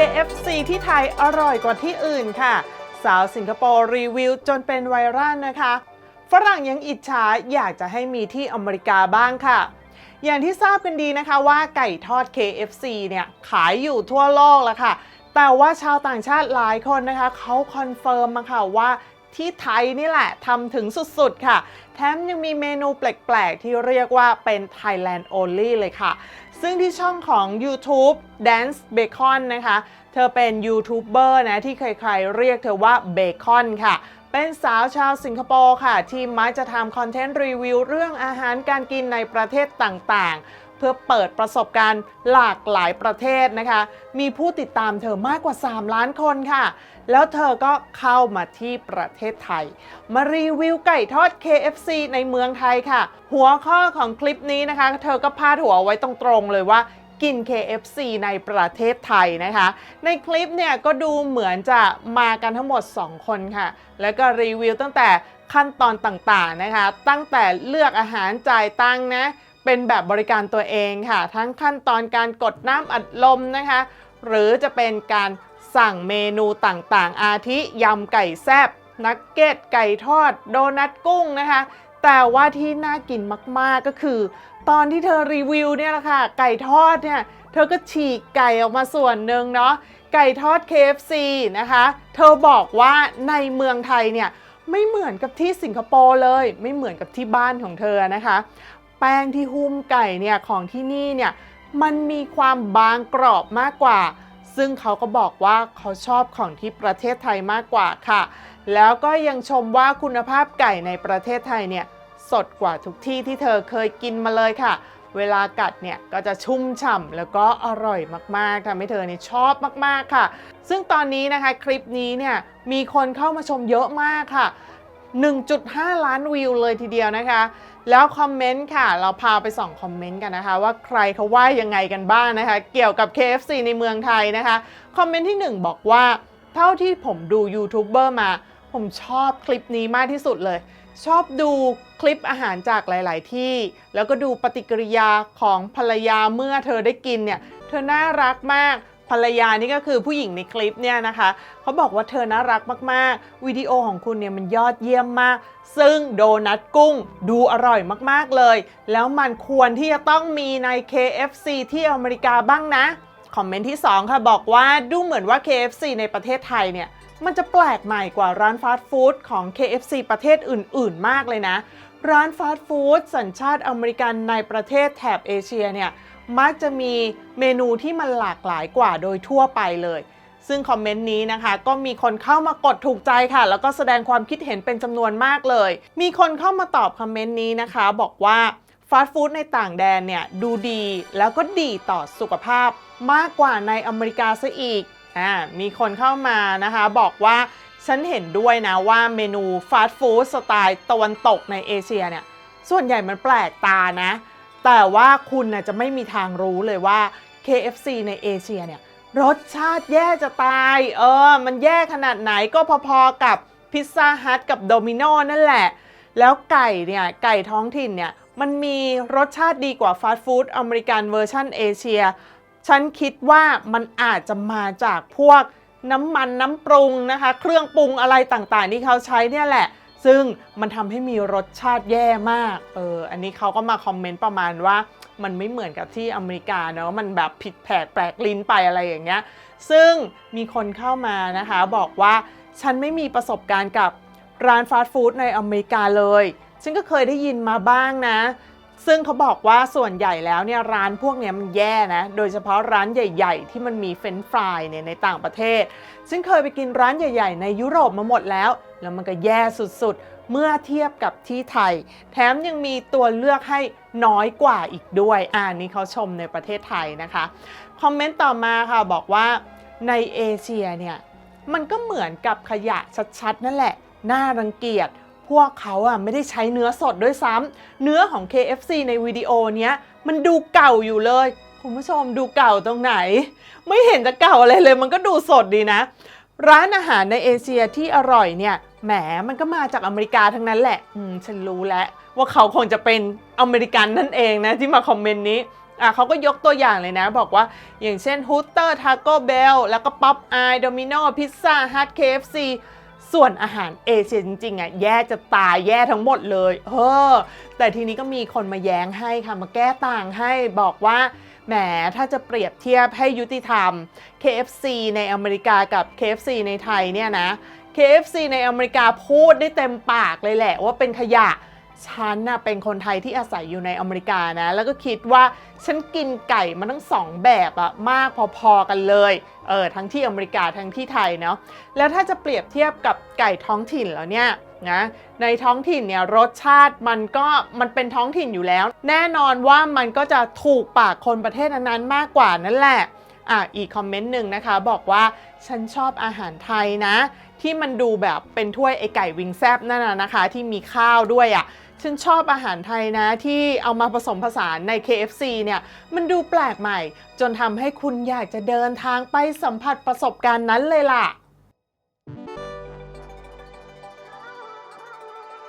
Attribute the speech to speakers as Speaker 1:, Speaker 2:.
Speaker 1: KFC ที่ไทยอร่อยกว่าที่อื่นค่ะ สาวสิงคโปร์รีวิวจนเป็นไวรัลนะคะ ฝรั่งยังอิจฉาอยากจะให้มีที่อเมริกาบ้างค่ะ อย่างที่ทราบกันดีนะคะว่าไก่ทอด KFC เนี่ยขายอยู่ทั่วโลกแล้วค่ะ แต่ว่าชาวต่างชาติหลายคนนะคะเขาคอนเฟิร์มมาค่ะว่า ที่ไทยนี่แหละทำถึงสุด ๆ ค่ะ แถมยังมีเมนูแปลก ๆ ที่เรียกว่าเป็น Thailand only เลยค่ะ ซึ่งที่ช่องของ YouTube Dance Bacon นะคะ เธอเป็นยูทูบเบอร์นะ ที่ใคร ๆ เรียกเธอว่าเบคอนค่ะเป็นสาวชาวสิงคโปร์ค่ะ ที่มักจะทำคอนเทนต์รีวิวเรื่องอาหารการกินในประเทศต่างๆ เพื่อเปิดประสบการณ์หลากหลายประเทศนะคะ มีผู้ติดตามเธอมากกว่า 3 ล้านคนค่ะ แล้วเธอก็เข้ามาที่ประเทศไทย มารีวิวไก่ทอด KFC ในเมืองไทยค่ะ หัวข้อของคลิปนี้นะคะ เธอก็พาดหัวไว้ตรงๆเลยว่ากิน KFC ในประเทศไทยนะคะ ในคลิปเนี่ยก็ดูเหมือนจะมากันทั้งหมด 2 คนค่ะ แล้วก็รีวิวตั้งแต่ขั้นตอนต่างๆนะคะ ตั้งแต่เลือกอาหารจ่ายตังค์นะ เป็นแบบบริการตัวเองค่ะ ทั้งขั้นตอนการกดน้ำอัดลมนะคะ หรือจะเป็นการสั่งเมนูต่างๆ อาทิยำไก่แซบนักเก็ตไก่ทอด โดนัทกุ้งนะคะ แต่ว่าที่น่ากินมากๆก็คือ ตอนที่เธอรีวิวเนี่ยแหละค่ะ ไก่ทอดเนี่ยเธอก็ฉีกไก่ออกมาส่วนหนึ่งเนาะไก่ทอด KFC นะคะ เธอบอกว่าในเมืองไทยเนี่ยไม่เหมือนกับที่สิงคโปร์เลย ไม่เหมือนกับที่บ้านของเธอนะคะ แป้งที่หุ้มไก่เนี่ยของที่นี่เนี่ยมันมีความบางกรอบมากกว่า ซึ่งเขาก็บอกว่าเขาชอบของที่ประเทศไทยมากกว่าค่ะ แล้วก็ยังชมว่าคุณภาพไก่ในประเทศไทยเนี่ยสดกว่าทุกที่ที่เธอเคยกินมาเลยค่ะ เวลากัดเนี่ยก็จะชุ่มฉ่ำแล้วก็อร่อยมากๆทำให้เธอนี่ชอบมากๆค่ะ ซึ่งตอนนี้นะคะคลิปนี้เนี่ยมีคนเข้ามาชมเยอะมากค่ะ 1.5 ล้านวิวเลยทีเดียวนะคะ แล้วคอมเมนต์ค่ะ เราพาไปส่องคอมเมนต์กันนะคะ ว่าใครเขาว่ายังไงกันบ้างนะคะ เกี่ยวกับ KFC ในเมืองไทยนะคะ คอมเมนต์ที่ 1 บอกว่า เท่าที่ผมดูยูทูบเบอร์มา ผมชอบคลิปนี้มากที่สุดเลย ชอบดูคลิปอาหารจากหลาย ๆ ที่ แล้วก็ดูปฏิกิริยาของภรรยาเมื่อเธอได้กินเนี่ย เธอน่ารักมาก ภรรยานี่ก็คือผู้หญิงในคลิปเนี่ยนะคะเขาบอกว่าเธอน่ารักมากๆวิดีโอของคุณเนี่ยมันยอดเยี่ยมมาก ซึ่งโดนัทกุ้งดูอร่อยมากๆเลย แล้วมันควรที่จะต้องมีใน KFC ที่อเมริกาบ้างนะ คอมเมนต์ที่ 2 ค่ะบอกว่าดูเหมือนว่า KFC ในประเทศไทยเนี่ยมันจะแปลกใหม่กว่าร้านฟาสต์ฟู้ดของ KFC ประเทศอื่น ๆ มากเลยนะ ร้านฟาสต์ฟู้ดสัญชาติอเมริกันในประเทศแถบเอเชียเนี่ยมักจะมีเมนูที่มันหลากหลายกว่าโดยทั่วไปเลย ซึ่งคอมเมนต์นี้นะคะ ก็มีคนเข้ามากดถูกใจค่ะ แล้วก็แสดงความคิดเห็นเป็นจำนวนมากเลย มีคนเข้ามาตอบคอมเมนต์นี้นะคะ บอกว่าฟาสต์ฟู้ดในต่างแดนเนี่ยดูดีแล้วก็ดีต่อสุขภาพมากกว่าในอเมริกาซะอีกอ่ามีคนเข้ามานะคะ บอกว่า ฉันเห็นด้วยนะว่าเมนูฟาสต์ฟู้ดสไตล์ตะวันตกในเอเชียเนี่ย ส่วนใหญ่มันแปลกตานะ แต่ว่าคุณน่ะจะไม่มีทางรู้เลยว่า KFC ในเอเชียเนี่ยรสชาติแย่จะตาย เออ มันแย่ขนาดไหนก็พอๆกับพิซซ่าฮัทกับโดมิโนนั่นแหละ แล้วไก่เนี่ย ไก่ท้องถิ่นเนี่ย มันมีรสชาติดีกว่าฟาสต์ฟู้ดอเมริกันเวอร์ชันเอเชีย ฉันคิดว่ามันอาจจะมาจากพวก น้ำมันน้ำปรุงนะคะ เครื่องปรุงอะไรต่างๆ ที่เขาใช้เนี่ยแหละ ซึ่งมันทำให้มีรสชาติแย่มากเอออันนี้เขาก็มาคอมเมนต์ประมาณว่ามันไม่เหมือนกับที่อเมริกาเนาะมันแบบผิดแผกแปลกลิ้นไปอะไรอย่างเงี้ย ซึ่งมีคนเข้ามานะคะ บอกว่าฉันไม่มีประสบการณ์กับร้านฟาสต์ฟู้ดในอเมริกาเลยฉันก็เคยได้ยินมาบ้างนะ ซึ่งเขาบอกว่าส่วนใหญ่แล้วเนี่ยร้านพวกนี้มันแย่นะ โดยเฉพาะร้านใหญ่ๆ ที่มันมีเฟรนช์ฟรายเนี่ยในต่างประเทศ ซึ่งเคยไปกินร้านใหญ่ๆ ในยุโรปมาหมดแล้ว แล้วมันก็แย่สุดๆ เมื่อเทียบกับที่ไทย แถมยังมีตัวเลือกให้น้อยกว่าอีกด้วยอ่านี้เขาชมในประเทศไทยนะคะ คอมเมนต์ต่อมาค่ะบอกว่าในเอเชียเนี่ยมันก็เหมือนกับขยะชัดๆ นั่นแหละ น่ารังเกียจ พวกเขาอะไม่ได้ใช้เนื้อสดด้วยซ้ำเนื้อของ KFC ในวิดีโอเนี้ยมันดูเก่าอยู่เลย คุณผู้ชมดูเก่าตรงไหน ไม่เห็นจะเก่าอะไรเลย มันก็ดูสดดีนะ ร้านอาหารในเอเชียที่อร่อยเนี่ยแหมมันก็มาจากอเมริกาทั้งนั้นแหละ อืมฉันรู้แล้วว่าเขาคงจะเป็นอเมริกันนั่นเองนะที่มาคอมเมนต์นี้อะเขาก็ยกตัวอย่างเลยนะ บอกว่าอย่างเช่น h o o t e r Taco Bell แล้วก็ Pop Eye Domino Pizza Hut KFC ส่วนอาหารเอเชียจริงๆอะแย่จะตายแย่ทั้งหมดเลยเออแต่ทีนี้ก็มีคนมาแย้งให้ค่ะมาแก้ต่างให้บอกว่าแหมถ้าจะเปรียบเทียบให้ยุติธรรม KFC ในอเมริกากับ KFC ในไทยเนี่ยนะ KFC ในอเมริกาพูดได้เต็มปากเลยแหละว่าเป็นขยะฉันน่ะเป็นคนไทยที่อาศัยอยู่ในอเมริกานะ แล้วก็คิดว่าฉันกินไก่มาทั้งสองแบบอะมากพอๆกันเลย เออทั้งที่อเมริกาทั้งที่ไทยเนาะแล้วถ้าจะเปรียบเทียบกับไก่ท้องถิ่นแล้วเนี่ยนะในท้องถิ่นเนี่ยรสชาติมันก็มันเป็นท้องถิ่นอยู่แล้ว แน่นอนว่ามันก็จะถูกปากคนประเทศนั้นๆมากกว่านั่นแหละอะอีกคอมเมนต์หนึ่งนะคะ บอกว่าฉันชอบอาหารไทยนะ ที่มันดูแบบเป็นถ้วยไอไก่วิงแซบนั่นนะนะคะ ที่มีข้าวด้วยอะ่ะ ฉันชอบอาหารไทยนะที่เอามาผสมผสานใน KFC เนี่ยมันดูแปลกใหม่ จนทำให้คุณอยากจะเดินทางไปสัมผัสประสบการณ์นั้นเลยล่ะ